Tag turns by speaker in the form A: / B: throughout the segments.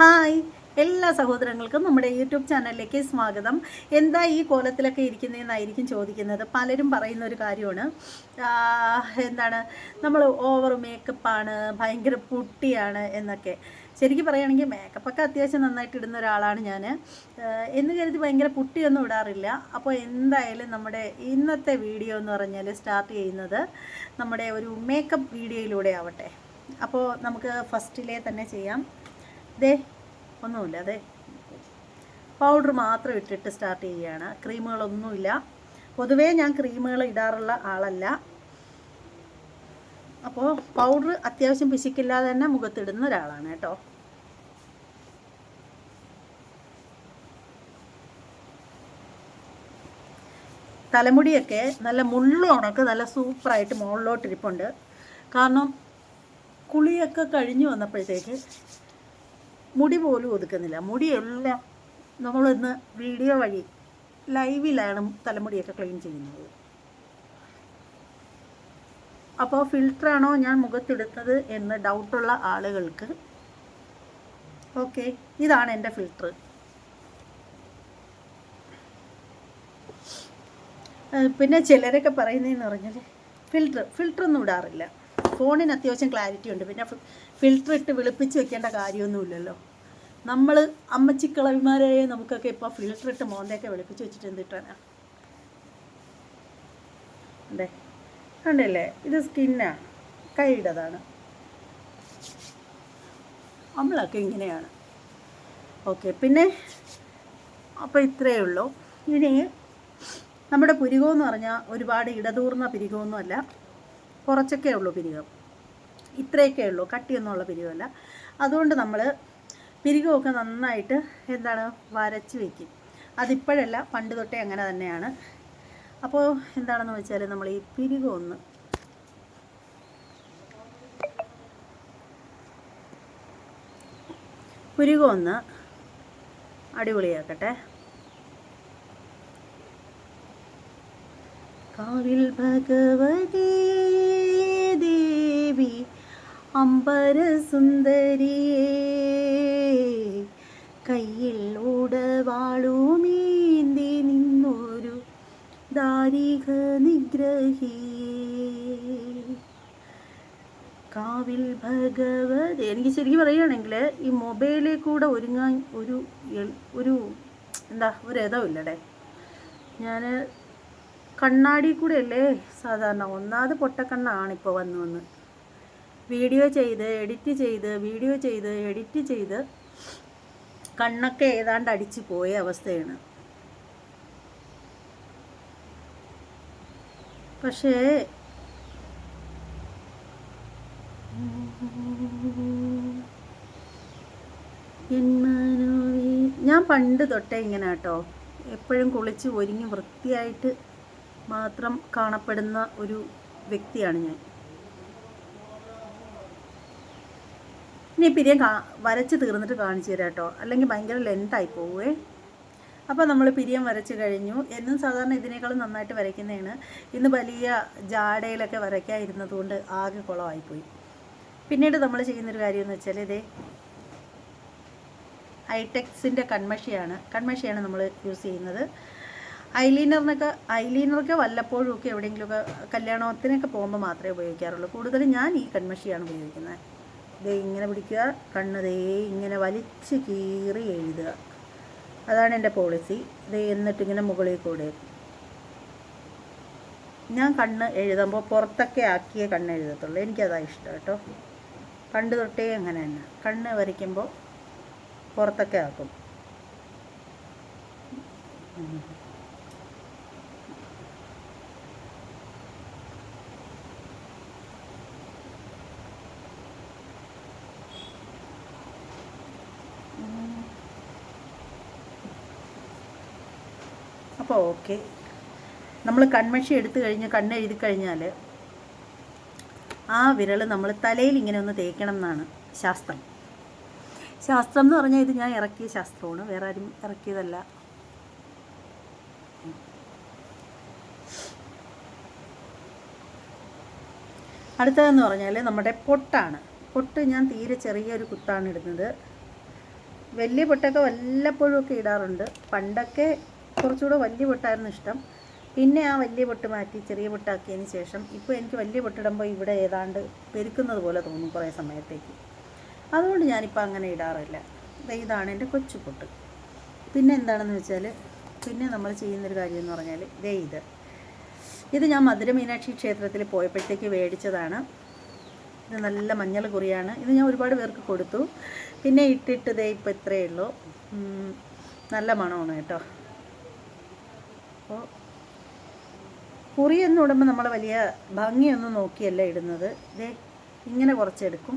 A: Hi. എല്ലാ സഹോദരങ്ങൾക്കും നമ്മുടെ യൂട്യൂബ് ചാനലിലേക്ക് സ്വാഗതം. എന്താ ഈ കോലത്തിലൊക്കെ ഇരിക്കുന്നതെന്നായിരിക്കും ചോദിക്കുന്നത്. പലരും പറയുന്ന ഒരു കാര്യമാണ് എന്താണ്? നമ്മൾ ഓവർ മേക്കപ്പാണ് ഭയങ്കര പുട്ടിയാണ് എന്നൊക്കെ. ശരിക്കും പറയുകയാണെങ്കിൽ മേക്കപ്പൊക്കെ അത്യാവശ്യം നന്നായിട്ട് ഇടുന്ന ഒരാളാണ് ഞാൻ എന്ന് കരുതി ഭയങ്കര പുട്ടിയൊന്നും ഇടാറില്ല. അപ്പോൾ എന്തായാലും നമ്മുടെ ഇന്നത്തെ വീഡിയോ എന്ന് പറഞ്ഞാൽ സ്റ്റാർട്ട് ചെയ്യുന്നത് നമ്മുടെ ഒരു മേക്കപ്പ് വീഡിയോയിലൂടെ ആവട്ടെ. അപ്പോൾ നമുക്ക് ഫസ്റ്റിലെ തന്നെ ചെയ്യാം. ദേ ഒന്നുമില്ല അതെ പൗഡർ മാത്രം ഇട്ടിട്ട് സ്റ്റാർട്ട് ചെയ്യുകയാണ് ക്രീമുകളൊന്നുമില്ല. പൊതുവേ ഞാൻ ക്രീമുകൾ ഇടാറുള്ള ആളല്ല. അപ്പോൾ പൗഡർ അത്യാവശ്യം പിശിക്കില്ലാതെ തന്നെ മുഖത്തിടുന്ന ഒരാളാണ് കേട്ടോ. തലമുടിയൊക്കെ നല്ല മുള്ളുണക്ക് നല്ല സൂപ്പറായിട്ട് മുകളിലോട്ടിരിപ്പുണ്ട്. കാരണം കുളിയൊക്കെ കഴിഞ്ഞു വന്നപ്പോഴത്തേക്ക് മുടി പോലും ഒതുക്കുന്നില്ല. മുടിയെല്ലാം നമ്മളിന്ന് വീഡിയോ വഴി ലൈവിലാണ് തലമുടിയൊക്കെ ക്ലീൻ ചെയ്യുന്നത്. അപ്പോൾ ഫിൽറ്ററാണോ ഞാൻ മുഖത്തെടുത്തത് എന്ന് ഡൗട്ടുള്ള ആളുകൾക്ക് ഓക്കെ ഇതാണ് എന്റെ ഫിൽറ്റർ പിന്നെ ചിലരൊക്കെ പറയുന്നതെന്ന് പറഞ്ഞാൽ ഫിൽറ്റർ ഒന്നും ഇടാറില്ല. ഫോണിന് അത്യാവശ്യം ക്ലാരിറ്റി ഉണ്ട്. പിന്നെ ഫിൽറ്റർ ഇട്ട് വെളുപ്പിച്ച് വെക്കേണ്ട കാര്യമൊന്നുമില്ലല്ലോ. നമ്മൾ അമ്മച്ചിക്കളവിമാരായ നമുക്കൊക്കെ ഇപ്പോൾ ഫിൽറ്റർ ഇട്ട് മോന്തയൊക്കെ വെളുപ്പിച്ച് വെച്ചിട്ട് എന്തിട്ടാണ് അതെ. കണ്ടല്ലേ? ഇത് സ്കിന്നാണ് കൈയുടേതാണ്. നമ്മളൊക്കെ ഇങ്ങനെയാണ്. ഓക്കെ പിന്നെ അപ്പോൾ ഇത്രയേ ഉള്ളൂ. ഇനി നമ്മുടെ പുരികം എന്ന് പറഞ്ഞാൽ ഒരുപാട് ഇടതൂർന്ന പിരികമൊന്നുമല്ല കുറച്ചൊക്കെ ഉള്ളൂ പിരികം. ഇത്രയൊക്കെ ഉള്ളൂ. കട്ടിയൊന്നുമുള്ള പിരികമല്ല. അതുകൊണ്ട് നമ്മൾ പിരികമൊക്കെ നന്നായിട്ട് എന്താണ് വരച്ച് വയ്ക്കും അതിപ്പോഴല്ല പണ്ട് തൊട്ടേ അങ്ങനെ തന്നെയാണ്. അപ്പോൾ എന്താണെന്ന് വെച്ചാൽ നമ്മൾ ഈ പിരികം ഒന്ന് പുരികം ഒന്ന് അടിപൊളിയാക്കട്ടെ. കാവിൽ ഭഗവതി ദേവി അമ്പര സുന്ദരിയേ കയ്യിൽ ഉടവാളുമീന്തി നിന്നൊരു ദാരിക നിഗ്രഹി. കാവിൽ ഭഗവതി എനിക്ക് ശരിക്കും പറയുകയാണെങ്കിൽ ഈ മൊബൈലിൽ കൂടെ ഒരുങ്ങാൻ ഒരു ഒരു എന്താ ഒരു ഇതമില്ലടേ ഞാൻ കണ്ണാടി കൂടെ അല്ലേ സാധാരണ ഒന്നാമത് പൊട്ടക്കണ്ണാണ് ഇപ്പോൾ വന്ന് വന്ന് വീഡിയോ ചെയ്ത് എഡിറ്റ് ചെയ്ത് വീഡിയോ ചെയ്ത് എഡിറ്റ് ചെയ്ത് കണ്ണൊക്കെ ഏതാണ്ട് അടിച്ചു പോയ അവസ്ഥയാണ്. പക്ഷേ ഞാൻ പണ്ട് തൊട്ടേ ഇങ്ങനെ കേട്ടോ എപ്പോഴും കുളിച്ച് ഒരുങ്ങി വൃത്തിയായിട്ട് മാത്രം കാണപ്പെടുന്ന ഒരു വ്യക്തിയാണ് ഞാൻ. ഇനി പിരിയം കാ വരച്ച് തീർന്നിട്ട് കാണിച്ചു തരാം കേട്ടോ അല്ലെങ്കിൽ ഭയങ്കര ലെങ്തായി പോവേ. അപ്പോൾ നമ്മൾ പിരിയം വരച്ച് കഴിഞ്ഞു. എന്നും സാധാരണ ഇതിനേക്കാളും നന്നായിട്ട് വരയ്ക്കുന്നതാണ്. ഇന്ന് വലിയ ജാടയിലൊക്കെ വരയ്ക്കാതിരുന്നത് കൊണ്ട് ആകെ കുളമായിപ്പോയി പിന്നീട് നമ്മൾ ചെയ്യുന്നൊരു കാര്യം എന്ന് വെച്ചാൽ ഇതേ ഐടെക്സിന്റെ കൺമഷിയാണ്. കൺമഷിയാണ് നമ്മൾ യൂസ് ചെയ്യുന്നത്. ഐലീനറിനൊക്കെ ഐലീനറൊക്കെ വല്ലപ്പോഴും ഒക്കെ എവിടെയെങ്കിലുമൊക്കെ കല്യാണത്തിനൊക്കെ പോകുമ്പോൾ മാത്രമേ ഉപയോഗിക്കാറുള്ളൂ. കൂടുതലും ഞാൻ ഈ കൺമഷിയാണ് ഉപയോഗിക്കുന്നത്. ദേ ഇങ്ങനെ പിടിക്കുക കണ്ണ് ദേ ഇങ്ങനെ വലിച്ച് കീറി എഴുതുക. അതാണ് എന്റെ പോളിസി ദേ എന്നിട്ടിങ്ങനെ മുകളിൽ കൂടെ. ഞാൻ കണ്ണ് എഴുതുമ്പോൾ പുറത്തൊക്കെ ആക്കിയേ കണ്ണ് എഴുതത്തുള്ളൂ. എനിക്കതാ ഇഷ്ടം കേട്ടോ. പണ്ട് തൊട്ടേ അങ്ങനെ തന്നെ. കണ്ണ് വരയ്ക്കുമ്പോൾ പുറത്തൊക്കെ ആക്കും. അപ്പോൾ ഓക്കെ. നമ്മൾ കൺമഷി എടുത്തു കഴിഞ്ഞ് കണ്ണെഴുതി കഴിഞ്ഞാൽ ആ വിരൽ നമ്മൾ തലയിൽ ഇങ്ങനെ ഒന്ന് തേക്കണം എന്നാണ് ശാസ്ത്രം. ശാസ്ത്രം എന്ന് പറഞ്ഞാൽ ഇത് ഞാൻ ഇറക്കിയ ശാസ്ത്രമാണ്. വേറെ ആരും ഇറക്കിയതല്ല. അടുത്തതെന്ന് പറഞ്ഞാൽ നമ്മുടെ പൊട്ടാണ്. പൊട്ട് ഞാൻ തീരെ ചെറിയൊരു കുത്താണ് ഇടുന്നത്. വലിയ പൊട്ടൊക്കെ വല്ലപ്പോഴും ഒക്കെ ഇടാറുണ്ട്. പണ്ടൊക്കെ കുറച്ചുകൂടെ വലിയ പൊട്ടായിരുന്നു ഇഷ്ടം. പിന്നെ ആ വലിയ പൊട്ട് മാറ്റി ചെറിയ പൊട്ടാക്കിയതിന് ശേഷം ഇപ്പോൾ എനിക്ക് വലിയ പൊട്ടിടുമ്പോൾ ഇവിടെ ഏതാണ്ട് പെരുക്കുന്നത് പോലെ തോന്നും കുറേ സമയത്തേക്ക്. അതുകൊണ്ട് ഞാനിപ്പോൾ അങ്ങനെ ഇടാറില്ല. ഇതാണ് എന്റെ കൊച്ചു പൊട്ട്. പിന്നെ എന്താണെന്ന് വെച്ചാൽ പിന്നെ നമ്മൾ ചെയ്യുന്നൊരു കാര്യം എന്ന് പറഞ്ഞാൽ ദേ ഇത്. ഇത് ഞാൻ മധുര മീനാക്ഷി ക്ഷേത്രത്തിൽ പോയപ്പോഴത്തേക്ക് മേടിച്ചതാണ്. ഇത് നല്ല മഞ്ഞൾ കുറിയാണ്. ഇത് ഞാൻ ഒരുപാട് പേർക്ക് കൊടുത്തു. പിന്നെ ഇട്ടിട്ട് ദേ ഇപ്പോൾ ഇത്രയേ ഉള്ളൂ. നല്ല മണമാണ് കേട്ടോ. അപ്പോൾ കുറി എന്ന് ഇടുമ്പോൾ നമ്മൾ വലിയ ഭംഗിയൊന്നും നോക്കിയല്ല ഇടുന്നത്. ഇതേ ഇങ്ങനെ കുറച്ചെടുക്കും.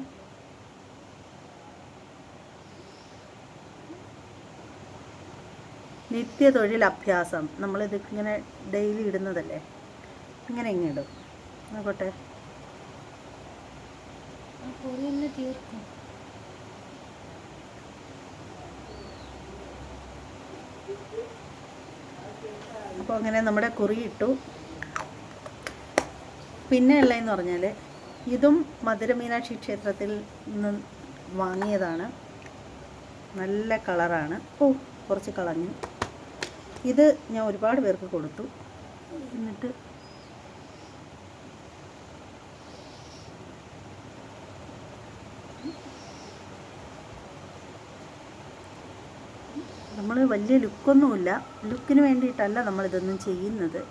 A: നിത്യ തൊഴിൽ അഭ്യാസം. നമ്മളിത് ഇങ്ങനെ ഡെയിലി ഇടുന്നതല്ലേ? ഇങ്ങനെ ഇങ്ങനെ ഇടും. നോക്കട്ടെ.
B: തീർക്കും.
A: അപ്പോൾ അങ്ങനെ നമ്മുടെ കുറി ഇട്ടു. പിന്നെ ഉള്ളതെന്ന് പറഞ്ഞാൽ ഇതും മധുര മീനാക്ഷി ക്ഷേത്രത്തിൽ നിന്ന് വാങ്ങിയതാണ്. നല്ല കളറാണ്. ഓ കുറച്ച് കളഞ്ഞു. ഇത് ഞാൻ ഒരുപാട് പേർക്ക് കൊടുത്തു. എന്നിട്ട് നമ്മൾ വലിയ ലുക്കൊന്നുമില്ല. ലുക്കിന് വേണ്ടിയിട്ടല്ല നമ്മളിതൊന്നും ചെയ്യുന്നത്.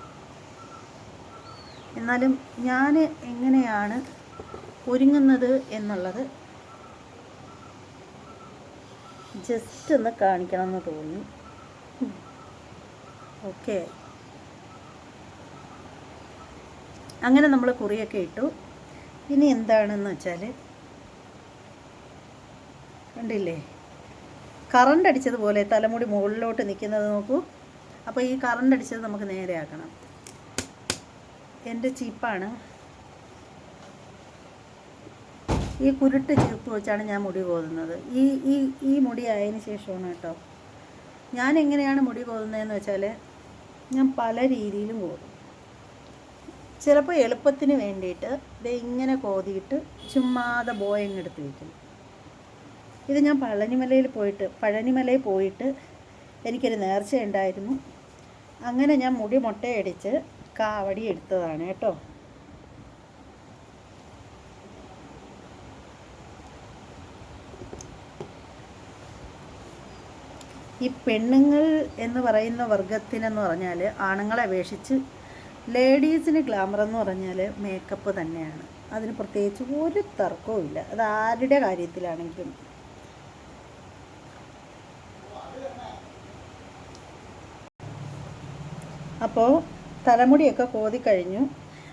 A: എന്നാലും ഞാൻ എങ്ങനെയാണ് ഒരുങ്ങുന്നത് എന്നുള്ളത് ജസ്റ്റ് ഒന്ന് കാണിക്കണമെന്ന് തോന്നി. ഓക്കെ. അങ്ങനെ നമ്മൾ കുറിയൊക്കെ ഇട്ടു. ഇനി എന്താണെന്ന് വെച്ചാൽ കണ്ടില്ലേ? കറണ്ട് അടിച്ചതുപോലെ തലമുടി മുകളിലോട്ട് നിൽക്കുന്നത് നോക്കൂ. അപ്പോൾ ഈ കറണ്ട് അടിച്ചത് നമുക്ക് നേരെയാക്കണം എന്റെ ചീപ്പാണ്. ഈ കുരുട്ട് ചീപ്പ് വെച്ചാണ് ഞാൻ മുടി കോതുന്നത്. ഈ ഈ ഈ മുടി ആയതിന് ശേഷമാണ് കേട്ടോ. ഞാൻ എങ്ങനെയാണ് മുടി കോതുന്നതെന്ന് വെച്ചാൽ ഞാൻ പല രീതിയിലും കോതും. ചിലപ്പോൾ എളുപ്പത്തിന് വേണ്ടിയിട്ട് ഇത് കോതിയിട്ട് ചുമ്മാതെ ബോയങ്ങെടുത്ത് വയ്ക്കും ഇത് ഞാൻ പഴനിമലയിൽ പോയിട്ട് പഴനിമലയിൽ പോയിട്ട് എനിക്കൊരു നേർച്ച ഉണ്ടായിരുന്നു. അങ്ങനെ ഞാൻ മുടി മുട്ടയടിച്ച് കാവടി എടുത്തതാണ് കേട്ടോ. ഈ പെണ്ണുങ്ങൾ എന്ന് പറയുന്ന വർഗത്തിനെന്ന് പറഞ്ഞാൽ ആണുങ്ങളെ അപേക്ഷിച്ച് ലേഡീസിന് ഗ്ലാമർ എന്ന് പറഞ്ഞാൽ മേക്കപ്പ് തന്നെയാണ്. അതിന് പ്രത്യേകിച്ച് ഒരു തർക്കവും ഇല്ല അത് ആരുടെ കാര്യത്തിലാണെങ്കിലും അപ്പോൾ തലമുടിയൊക്കെ കോതിക്കഴിഞ്ഞു.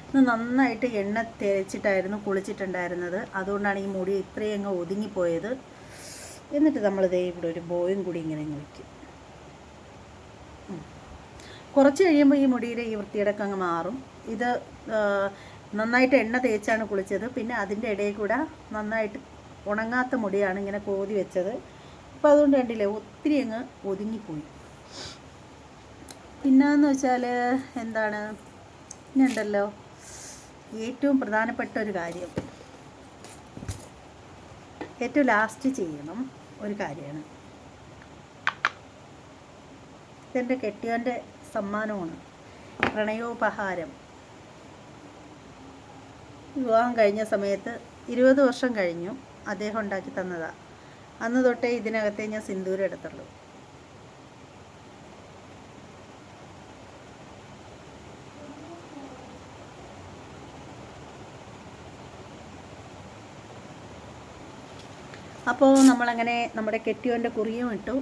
A: ഇന്ന് നന്നായിട്ട് എണ്ണ തേച്ചിട്ടായിരുന്നു കുളിച്ചിട്ടുണ്ടായിരുന്നത്. അതുകൊണ്ടാണ് ഈ മുടി ഇത്രയും അങ്ങ് ഒതുങ്ങിപ്പോയത്. എന്നിട്ട് നമ്മൾ ദേ ഇവിടെ ഒരു ബോയും കൂടി ഇങ്ങനെ വയ്ക്കും കുറച്ച് കഴിയുമ്പോൾ ഈ മുടിയിലെ ഈ വൃത്തിയുടെയൊക്കെ അങ്ങ് മാറും. ഇത് നന്നായിട്ട് എണ്ണ തേച്ചാണ് കുളിച്ചത്. പിന്നെ അതിന്റെ ഇടയിൽ കൂടെ നന്നായിട്ട് ഉണങ്ങാത്ത മുടിയാണ് ഇങ്ങനെ കോതി വെച്ചത്. അപ്പോൾ അതുകൊണ്ട് കണ്ടില്ലേ ഒത്തിരി അങ്ങ് ഒതുങ്ങിപ്പോയി. പിന്നെന്ന് വെച്ചാൽ എന്താണ്? ഇനിയുണ്ടല്ലോ ഏറ്റവും പ്രധാനപ്പെട്ട ഒരു കാര്യം. ഏറ്റവും ലാസ്റ്റ് ചെയ്യണം ഒരു കാര്യമാണ്. ഇതെന്റെ കെട്ടിയവന്റെ സമ്മാനമാണ്. പ്രണയോപഹാരം. വിവാഹം കഴിഞ്ഞ സമയത്ത് ഇരുപത് വർഷം കഴിഞ്ഞു. അദ്ദേഹം ഉണ്ടാക്കി തന്നതാണ് അന്ന് തൊട്ടേ ഇതിനകത്തേ ഞാൻ സിന്ദൂരം എടുത്തുള്ളൂ. അപ്പോൾ നമ്മളങ്ങനെ നമ്മുടെ കെട്ടിയോന്റെ കുറിയും ഇട്ടു.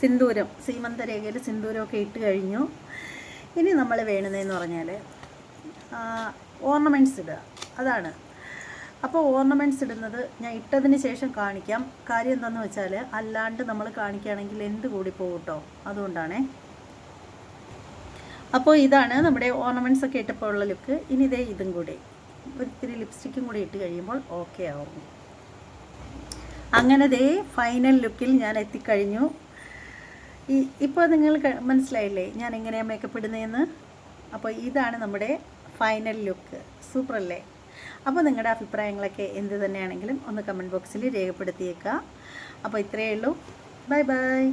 A: സിന്ദൂരം സീമന്തരേഖയിൽ സിന്ദൂരമൊക്കെ ഇട്ട് കഴിഞ്ഞു. ഇനി നമ്മൾ വേണതെന്ന് പറഞ്ഞാൽ ഓർണമെന്റ്സ് ഇടുക. അതാണ്. അപ്പോൾ ഓർണമെന്റ്സ് ഇടുന്നത് ഞാൻ ഇട്ടതിന് ശേഷം കാണിക്കാം. കാര്യം എന്താണെന്ന് വെച്ചാൽ അല്ലാണ്ട് നമ്മൾ കാണിക്കുകയാണെങ്കിൽ എന്ത് കൂടി പോകും കേട്ടോ അതുകൊണ്ടാണേ. അപ്പോൾ ഇതാണ് നമ്മുടെ ഓർണമെന്റ്സ് ഒക്കെ ഇട്ടപ്പോൾ ഉള്ള ലുക്ക്. ഇനി ഇതേ ഇതും കൂടി. ഒരിത്തിരി ലിപ്സ്റ്റിക്കും കൂടി ഇട്ട് കഴിയുമ്പോൾ ഓക്കെ ആവും. അങ്ങനെ ദേ ഫൈനൽ ലുക്കിൽ ഞാൻ എത്തിക്കഴിഞ്ഞു. ഈ ഇപ്പോൾ നിങ്ങൾ മനസ്സിലായില്ലേ ഞാൻ എങ്ങനെയാണ് മേക്കപ്പ് ഇടുന്നതെന്ന് അപ്പോൾ ഇതാണ് നമ്മുടെ ഫൈനൽ ലുക്ക് സൂപ്പർ അല്ലേ? അപ്പോൾ നിങ്ങളുടെ അഭിപ്രായങ്ങളൊക്കെ എന്ത് തന്നെയാണെങ്കിലും ഒന്ന് കമന്റ് ബോക്സിൽ രേഖപ്പെടുത്തിയേക്കുക അപ്പോൾ ഇത്രയേ ഉള്ളൂ. Bye bye